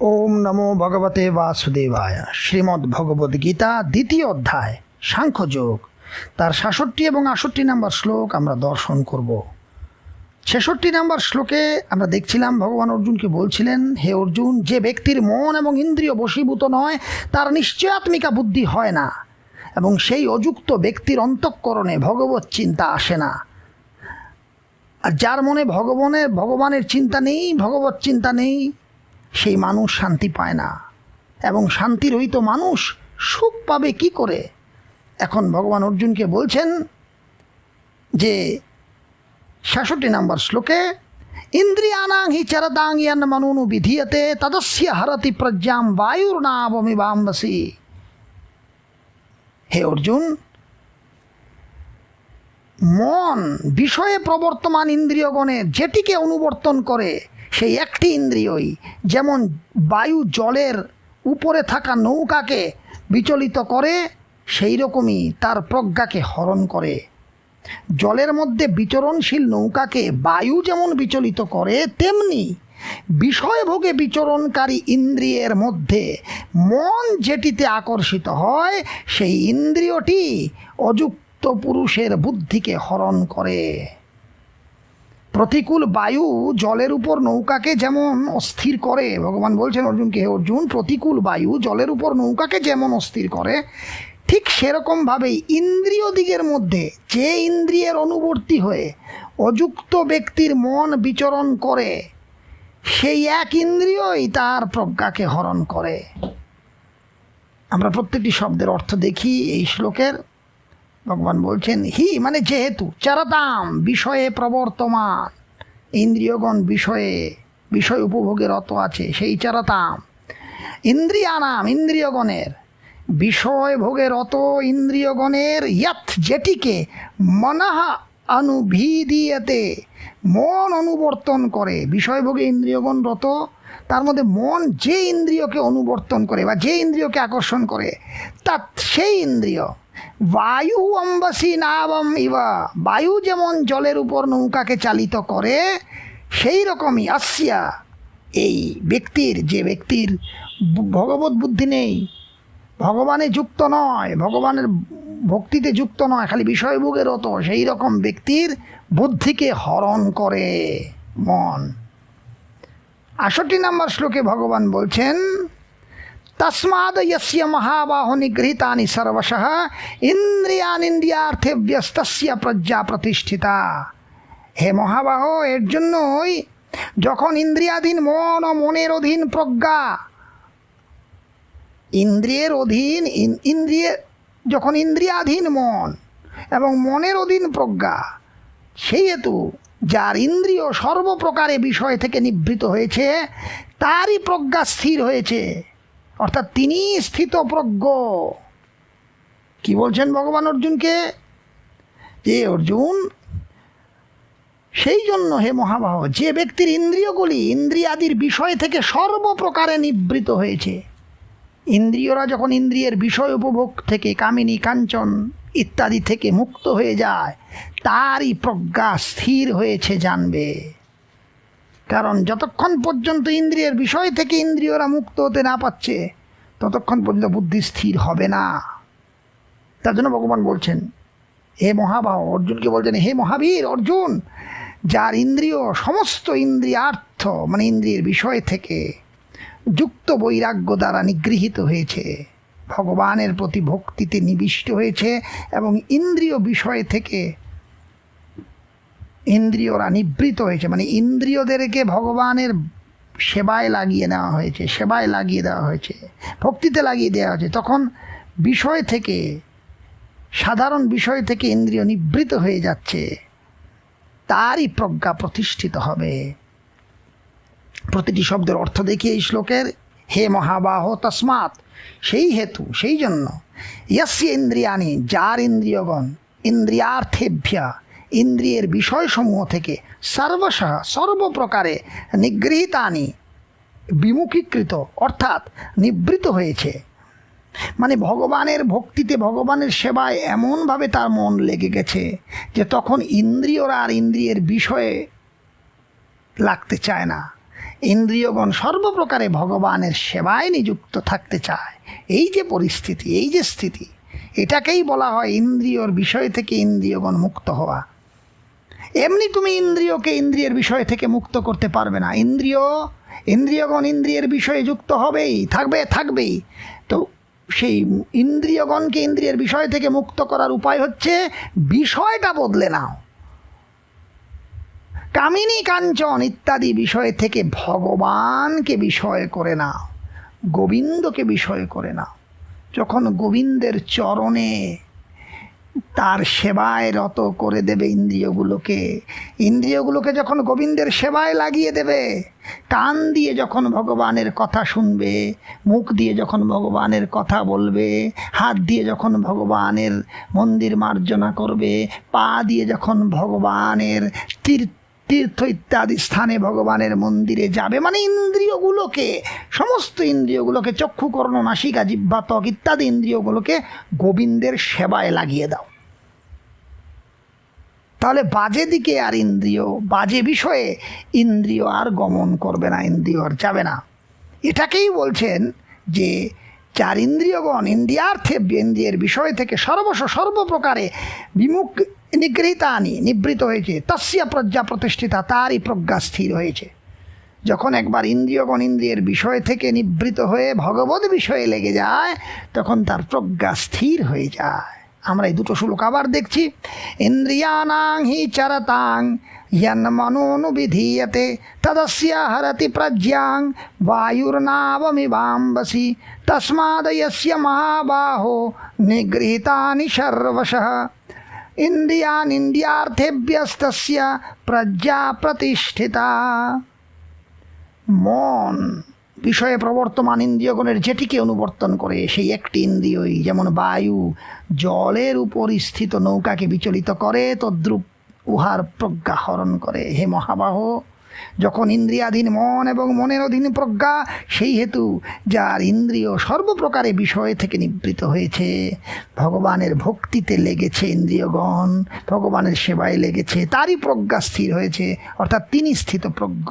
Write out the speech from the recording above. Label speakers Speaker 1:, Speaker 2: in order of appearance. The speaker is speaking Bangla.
Speaker 1: ওম নমো ভগবতে বাসুদেবায়। শ্রীমদ্ ভগবদ গীতা, দ্বিতীয় অধ্যায়, সাংখ্যযোগ। তার সাতষট্টি এবং আষট্টি নম্বর শ্লোক আমরা দর্শন করব। ছেষট্টি নম্বর শ্লোকে আমরা দেখছিলাম, ভগবান অর্জুনকে বলছিলেন, হে অর্জুন, যে ব্যক্তির মন এবং ইন্দ্রিয় বশীভূত নয়, তার নিশ্চয়াত্মিকা বুদ্ধি হয় না। এবং সেই অযুক্ত ব্যক্তির অন্তঃকরণে ভগবত চিন্তা আসে না। আর যার মনে ভগবানের ভগবানের চিন্তা নেই, ভগবত চিন্তা নেই সেই মানুষ শান্তি পায় না। এবং শান্তি রহিত মানুষ, সুখ পাবে কি করে? এখন ভগবান অর্জুনকে বলছেন যে সাতষট্টি নম্বর শ্লোকে, ইন্দ্রিয়ানাং হি চরদাং ইয়ান মনুনু বিধীয়তে, তদস্য হরতি প্রজ্ঞাম বায়ুর্নাবমিবাম্বসি হে অর্জুন, মন বিষয়ে প্রবর্তমান ইন্দ্রিয়গণের যেটিকে অনুবর্তন করে সেই একটি ইন্দ্রিয়ই যেমন বায়ু জলের উপরে থাকা নৌকাকে বিচলিত করে, সেই রকমই তার প্রজ্ঞাকে হরণ করে। জলের মধ্যে বিচরণশীল নৌকাকে বায়ু যেমন বিচলিত করে, তেমনি বিষয়ভোগে বিচরণকারী ইন্দ্রিয়ের মধ্যে মন যেটিতে আকর্ষিত হয়, সেই ইন্দ্রিয়টি অযুক্ত পুরুষের বুদ্ধিকে হরণ করে। প্রতিকূল বায়ু জলের উপর নৌকাকে যেমন অস্থির করে, ভগবান বলছেন অর্জুনকে অর্জুন, প্রতিকূল বায়ু জলের উপর নৌকাকে যেমন অস্থির করে, ঠিক সেরকমভাবেই ইন্দ্রিয় দিকের মধ্যে যে ইন্দ্রিয়ের অনুবর্তী হয়ে অযুক্ত ব্যক্তির মন বিচরণ করে, সেই এক ইন্দ্রিয়ই তার প্রজ্ঞাকে হরণ করে। আমরা প্রত্যেকটি শব্দের অর্থ দেখি এই শ্লোকের। ভগবান বলছেন, হি মানে যেহেতু, চারতাম, বিষয়ে প্রবর্তমান। ইন্দ্রিয়গণ বিষয়ে, বিষয় উপভোগে রত আছে, সেই চারতাম। ইন্দ্রিয়ানাম, ইন্দ্রিয়গণের। বিষয় ভোগে রত ইন্দ্রিয়গণের, ইয়াত যেটিকে মনাহা অনুভিদিয়েতে, মন অনুবর্তন করে। বিষয়ভোগে ইন্দ্রিয়গণ রত, তার মধ্যে মন যে ইন্দ্রিয়কে অনুবর্তন করে বা যে ইন্দ্রিয়কে আকর্ষণ করে তা সেই ইন্দ্রিয়। বায়ু অম্বাসী নাবম ইবা। বায়ু যেমন জলের উপর নৌকাকে চালিত করে, সেই রকমই আসিয়া। এই ব্যক্তির, যে ব্যক্তির ভগবত বুদ্ধি নেই, ভগবানে যুক্ত নয়, ভগবানের ভক্তিতে যুক্ত নয়, খালি বিষয়ভোগের রত, সেই রকম ব্যক্তির বুদ্ধিকে হরণ করে মন। আষট্টি নম্বর শ্লোকে ভগবান বলছেন ইয়স্য মহাবাহো নিগৃহীতানি সর্বশঃ ইন্দ্রিয়ানিন্দ্রিয়ার্থে ব্যস্তস্য প্রজ্ঞা প্রতিষ্ঠিতা হে মহাবাহ এর জন্যই যখন ইন্দ্রিয়াধীন মন ও মনের অধীন প্রজ্ঞা, ইন্দ্রিয়ের অধীন, ইন- ইন্দ্রিয়ে যখন ইন্দ্রিয়াধীন মন এবং মনের অধীন প্রজ্ঞা, সেই হেতু যার ইন্দ্রিয় সর্বপ্রকারে বিষয় থেকে নিবৃত হয়েছে, তারই প্রজ্ঞা স্থির হয়েছে। অর্থাৎ তিনি স্থিত প্রজ্ঞ কি বলছেন ভগবান অর্জুনকে? যে অর্জুন, সেই জন্য হে মহাবাহ যে ব্যক্তির ইন্দ্রিয়গুলি ইন্দ্রিয়াদির বিষয় থেকে সর্বপ্রকারে নিবৃত হয়েছে, ইন্দ্রিয়রা যখন ইন্দ্রিয়ের বিষয় উপভোগ থেকে কামিনী, কাঞ্চন ইত্যাদি থেকে মুক্ত হয়ে যায়, তারই প্রজ্ঞা স্থির হয়েছে, জানবে। কারণ যতক্ষণ পর্যন্ত ইন্দ্রিয়ের বিষয় থেকে ইন্দ্রিয়রা মুক্ত হতে না পাচ্ছে ততক্ষণ পর্যন্ত বুদ্ধি স্থির হবে না। তার জন্য ভগবান বলছেন, হে মহাবাহ, অর্জুনকে বলছেন, হে মহাবীর, অর্জুন, যার ইন্দ্রিয় সমস্ত ইন্দ্রিয়ার্থ মানে ইন্দ্রিয়ের বিষয় থেকে যুক্ত বৈরাগ্য দ্বারা নিগৃহীত হয়েছে, ভগবানের প্রতি ভক্তিতে নিবিষ্ট হয়েছে এবং ইন্দ্রিয় বিষয় থেকে ইন্দ্রিয়রা নিবৃত হয়েছে মানে ইন্দ্রিয়দেরকে ভগবানের সেবায় লাগিয়ে নেওয়া হয়েছে, সেবায় লাগিয়ে দেওয়া হয়েছে, ভক্তিতে লাগিয়ে দেওয়া হয়েছে। তখন বিষয় থেকে, সাধারণ বিষয় থেকে ইন্দ্রিয় নিবৃত হয়ে যাচ্ছে, তারই প্রজ্ঞা প্রতিষ্ঠিত হবে। প্রতিটি শব্দের অর্থ দেখি এই শ্লোকের, হে মহাবাহ, তসমাৎ। সেই হেতু, সেই জন্য ইয়স্য ইন্দ্রিয়ানি যার ইন্দ্রিয়গণ, ইন্দ্রিয়ার্থেভ্যা ইন্দ্রিয়ের বিষয়সমূহ থেকে সর্বশঃ, সর্বপ্রকারে নিগৃহীতানি, বিমুখীকৃত, অর্থাৎ নিবৃত হয়েছে। মানে ভগবানের ভক্তিতে, ভগবানের সেবায় এমনভাবে তার মন লেগে গেছে যে তখন ইন্দ্রিয়রা আর ইন্দ্রিয়ের বিষয়ে লাগতে চায় না। ইন্দ্রিয়গণ সর্বপ্রকারে ভগবানের সেবায় নিযুক্ত থাকতে চায়। এই যে পরিস্থিতি, এই যে স্থিতি, এটাকেই বলা হয় ইন্দ্রিয়র বিষয় থেকে ইন্দ্রিয়গণ মুক্ত হওয়া। এমনি তুমি ইন্দ্রিয়কে ইন্দ্রিয়ের বিষয় থেকে মুক্ত করতে পারবে না। ইন্দ্রিয়, ইন্দ্রিয়গণ ইন্দ্রিয়ের বিষয়ে যুক্ত হবেই, থাকবে, থাকবেই। তো সেই ইন্দ্রিয়গণকে ইন্দ্রিয়ের বিষয় থেকে মুক্ত করার উপায় হচ্ছে বিষয়টা বদলে নাও। কামিনী কাঞ্চন ইত্যাদি বিষয় থেকে ভগবানকে বিষয় করে নাও, গোবিন্দকে বিষয় করে নাও। যখন গোবিন্দের চরণে তার সেবায় রত করে দেবে ইন্দ্রিয়গুলোকে। ইন্দ্রিয়গুলোকে যখন গোবিন্দের সেবায় লাগিয়ে দেবে, কান দিয়ে যখন ভগবানের কথা শুনবে, মুখ দিয়ে যখন ভগবানের কথা বলবে, হাত দিয়ে যখন ভগবানের মন্দির মার্জনা করবে, পা দিয়ে যখন ভগবানের তীর তীর্থ ইত্যাদি স্থানে ভগবানের মন্দিরে যাবে। মানে ইন্দ্রিয়গুলোকে, সমস্ত ইন্দ্রিয়গুলোকে চক্ষু কর্ণ নাসিকা, জিহ্বা, ত্বক ইত্যাদি ইন্দ্রিয়গুলোকে গোবিন্দের সেবায় লাগিয়ে দাও। তাহলে বাজে দিকে আর ইন্দ্রিয়, বাজে বিষয়ে ইন্দ্রিয় আর গমন করবে না, ইন্দ্রিয় আর যাবে না। এটাকেই বলছেন যে চার ইন্দ্রিয়গণ, ইন্দ্রিয়ার্থে, ইন্দ্রিয়ের বিষয় থেকে সর্বস্ব, সর্বপ্রকারে বিমুখ নিগৃহীতানি নিবৃত হয়েছে তস্যা প্রজ্ঞা প্রতিষ্ঠিতা তারই প্রজ্ঞা স্থির হয়েছে যখন একবার ইন্দ্রিয়গণ ইন্দ্রিয়ের বিষয় থেকে নিবৃত হয়ে ভগবত বিষয়ে লেগে যায় তখন তার প্রজ্ঞা স্থির হয়ে যায় আমরা এই দুটো শ্লোক আবার দেখছি ইন্দ্রিয়ানাং হি চরতাং यन्मनोनुविधीयते तदस्य हरति प्रज्ञां वायुर्नावमिवाम्बसि तस्मादयस्य महाबाहो निगृहीतानि सर्वशः ইন্দ্রিয়ানিন্দ্রিয়ার্থেভ্যস্তস্য প্রজ্ঞা প্রতিষ্ঠিতা মন বিষয়ে প্রবর্তমান ইন্দ্রিয়গণের যেটিকে অনুবর্তন করে, সেই একটি ইন্দ্রিয়ই যেমন বায়ু, জলের উপর স্থিত নৌকাকে বিচলিত করে, তদ্রুপ উহার প্রজ্ঞাহরণ করে। হে মহাবাহ যখন ইন্দ্রিয়াধীন মন এবং মনের অধীন প্রজ্ঞা, সেই হেতু যার ইন্দ্রিয় সর্বপ্রকারে বিষয় থেকে নিবৃত হয়েছে। ভগবানের ভক্তিতে লেগেছে ইন্দ্রিয়গণ, ভগবানের সেবায় লেগেছে, তারই প্রজ্ঞা স্থির হয়েছে, অর্থাৎ তিনি স্থিত প্রজ্ঞ